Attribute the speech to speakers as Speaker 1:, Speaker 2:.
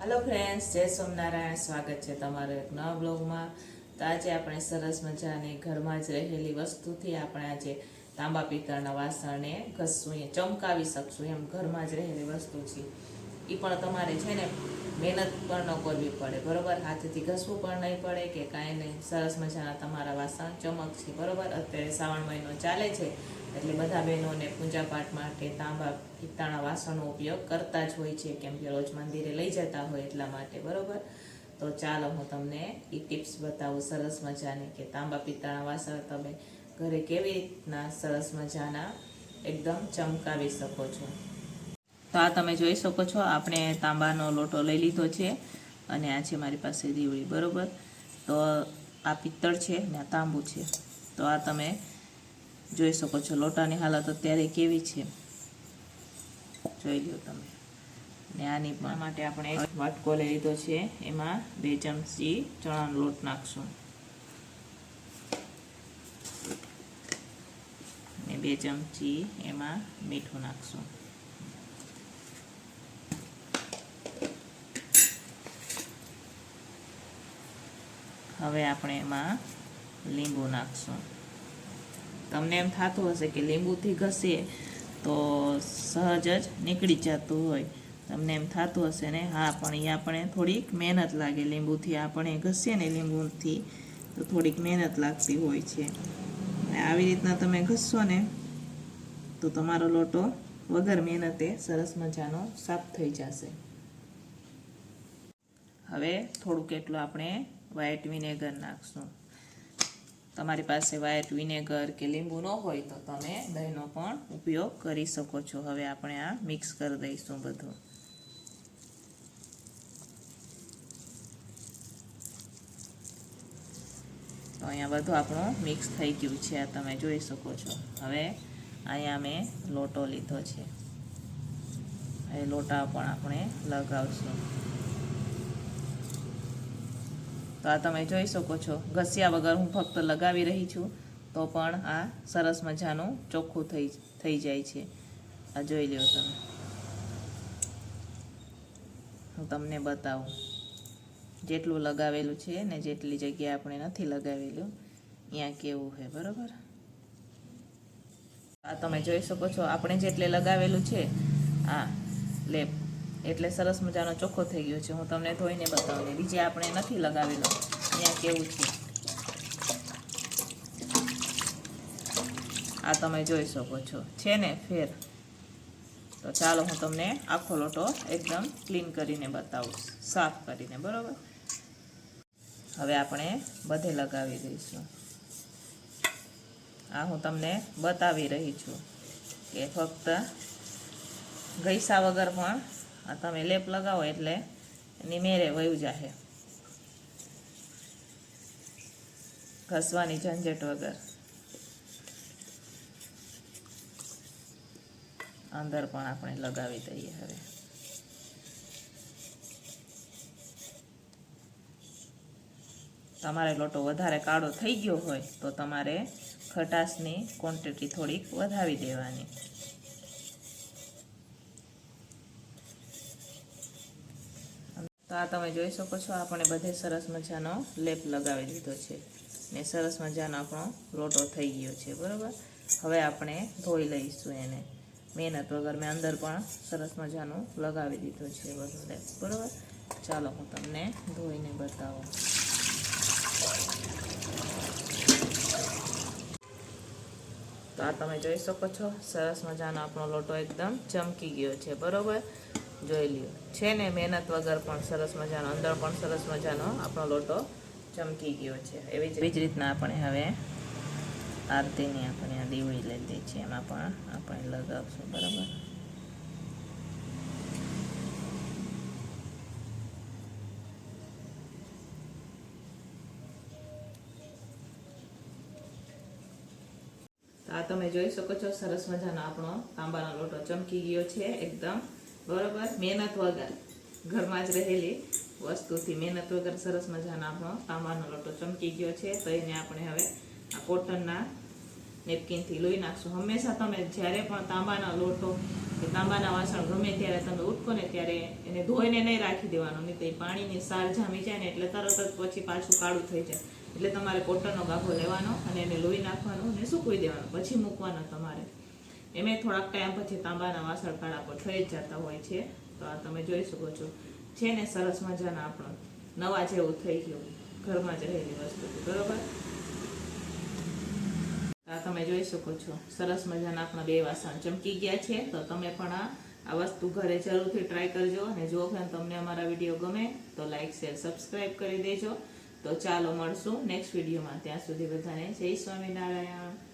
Speaker 1: Hello friends જય સોમનારાયણ સ્વાગત છે તમારો એક નવા બ્લોગમાં. તો આજે આપણે સરસ મજાની ઘરમાં જ રહેલી વસ્તુથી આપણે આજે તાંબા પિત્તળના વાસણને ઘસશું એ ચમકાવી શકશું એમ ઘરમાં જ રહેલી વસ્તુ છે. એ પણ તમારે છે ને મહેનત પણ ન કરવી પડે, બરોબર? હાથથી ઘસવું પણ નહીં પડે કે કાંઈ નહીં. સરસ મજાના તમારા વાસણ ચમકશે બરોબર? અત્યારે શ્રાવણ મહિનો ચાલે છે, એટલે બધા બહેનોને પૂજા પાઠ માટે તાંબા પિત્તાના વાસણનો ઉપયોગ કરતા જ હોય છે, કેમ કે રોજ મંદિરે લઈ જતા હોય એટલા માટે, બરોબર? તો ચાલો હું તમને એ ટિપ્સ બતાવું સરસ મજાની કે તાંબા પિત્તાળના વાસણ તમે ઘરે કેવી રીતના સરસ મજાના, એકદમ ચમકાવી શકો છો? તો આ તમે જોઈ શકો છો, આપણે તાંબાનો લોટો લઈ લીધો છે અને આ છે મારી પાસે દીવડી, બરોબર? તો આ પિત્તળ છે ને આ તાંબુ છે. તો આ તમે જોઈ શકો છો, લોટાની હાલત અત્યારે કેવી છે. જોઈ લો તમે. ને આની પણ માટે આપણે એક વાટકો લઈ લીધો છે, એમાં બે ચમચી ચણાનો લોટ નાખશું. ને બે ચમચી એમાં મીઠું નાખશું. હવે આપણે એમાં લીંબુ નાખશું. તમને એમ થતું હશે કે લીંબુથી ઘસીએ તો સહજ જ નીકળી જતું હોય. તમને એમ થતું હશે ને? હા, પણ એ આપણે થોડીક મહેનત લાગે લીંબુથી. આપણે ઘસીએ ને લીંબુથી તો થોડીક મહેનત લાગતી હોય છે. આવી રીતના તમે ઘસશો ને તો તમારો લોટો વગર મહેનતે સરસ મજાનો સાફ થઈ જશે. હવે થોડુંક એટલું આપણે વ્હાઈટ વિનેગર નાખશું. તમારી પાસે વ્હાઈટ વિનેગર કે લીંબુ ન હોય તો તમે દહીંનો પણ ઉપયોગ કરી શકો છો. હવે આપણે આ મિક્સ કરી દઈશું બધું. તો અહીંયા બધું આપણું મિક્સ થઈ ગયું છે. આ તમે જોઈ શકો છો. હવે અહીંયા મેં લોટો લીધો છે. એ લોટા પણ આપણે લગાવશું. તો આ તમે જોઈ શકો છો. ઘસ્યા વગર હું ફક્ત લગાવી રહી છું, તો પણ આ સરસ મજાનું ચોખ્ખું થઈ થઈ જાય છે. આ જોઈ લો તમે. હું તમને બતાવું. જેટલું લગાવેલું છે ને જેટલી જગ્યા આપણે નથી લગાવેલું અહીંયા કેવું છે, બરાબર? આ તમે જોઈ શકો છો, આપણે જેટલે લગાવેલું છે, આ લેપ એટલે સરસ મજાનો ચોખ્ખો થઈ ગયો છે. હું તમને ધોઈને બતાવું બીજે આપણે નથી લગાવેલો. અહીંયા કેવું છે? આ તમે જોઈ શકો છો. છે ને ફેર? તો ચાલો હું તમને આખો લોટો એકદમ ક્લીન કરીને બતાવું. સાફ કરીને, બરાબર? હવે આપણે બધે લગાવી દઈશું. આ હું તમને બતાવી રહી છું કે ફક્ત ઘઈસા વગર પણ તમે લેપ લગાવો એટલે એની મેરે વયું જાહે. ઘસવાની ઝંઝટ વગર. અંદર પણ આપણે લગાવી દઈએ હવે. તમારે લોટો વધારે કાળો થઈ ગયો હોય તો તમારે ખટાશની ક્વોન્ટિટી થોડીક વધાવી દેવાની. તો આ તમે જોઈ શકો છો, આપણે બધે સરસ મજાનો લેપ લગાવી દીધો છે. ને સરસ મજાનો આપણો લોટો થઈ ગયો છે, બરાબર? હવે આપણે ધોઈ લઈશું એને. મહેનત વગર મેં અંદર પણ સરસ મજાનું લગાવી દીધો છે બધો લેપ, બરાબર? ચાલો, હું તમને ધોઈને બતાવું. તો આ તમે જોઈ શકો છો, સરસ મજાનો આપણો લોટો એકદમ ચમકી ગયો છે, બરાબર? જોઈ લ્યો. છે ને મહેનત વગર પણ સરસ મજાનો અંદર પણ સરસ મજાનો આપણો લોટો ચમકી ગયો છે. એવી જ એવી જ રીતના આપણે હવે આરતીની આપણે આ દીવડી લીધી છે એમાં પણ આપણે લગાવશું બરાબર? આ તમે જોઈ શકો છો સરસ મજાનો આપણો તાંબાનો લોટો ચમકી ગયો છે એકદમ. બરોબર? મહેનત વગર. ઘરમાં જ રહેલી વસ્તુથી મહેનત વગર સરસ મજાનો આપણો તાંબાનો લોટો ચમકી ગયો છે. તો એને આપણે હવે આ કોટનના નેપકિનથી લોહી નાખશું. હંમેશા તમે જ્યારે પણ તાંબાના લોટો કે તાંબાના વાસણ ગમે ત્યારે તમે ઉઠકો ને ત્યારે એને ધોઈને નહીં રાખી દેવાનું. નહીં તો એ પાણીની સાર જામી જાય ને એટલે તરત જ પછી પાછું કાળું થઈ જાય. એટલે તમારે કોટનનો ગાભો લેવાનો અને એને લોહી નાખવાનું અને સૂકવી દેવાનું. પછી મૂકવાનો તમારે. એમે થોડાક ટાઈમ પછી તાંબાના વાસણ કાળા પર થઈ જ જતા હોય છે, તો આ તમે જોઈ શકો છો. છે ને સરસ મજાના આપણો, નવા જેવું થઈ ગયું, ઘરમાં જ રહેલી વસ્તુ બરોબર? આ તમે જોઈ શકો છો, સરસ મજાના આપણા બે વાસણ ચમકી ગયા છે, તો તમે પણ આ આ વસ્તુ ઘરે જરૂરથી ટ્રાય કરજો, અને જો ફ્રેન્ડ તમને અમારા વીડિયો ગમે, તો લાઇક શેર સબસ્ક્રાઈબ કરી દેજો. તો ચાલો મળશું નેક્સ્ટ વિડીયોમાં ત્યાં સુધી બધાને જય સ્વામિનારાયણ.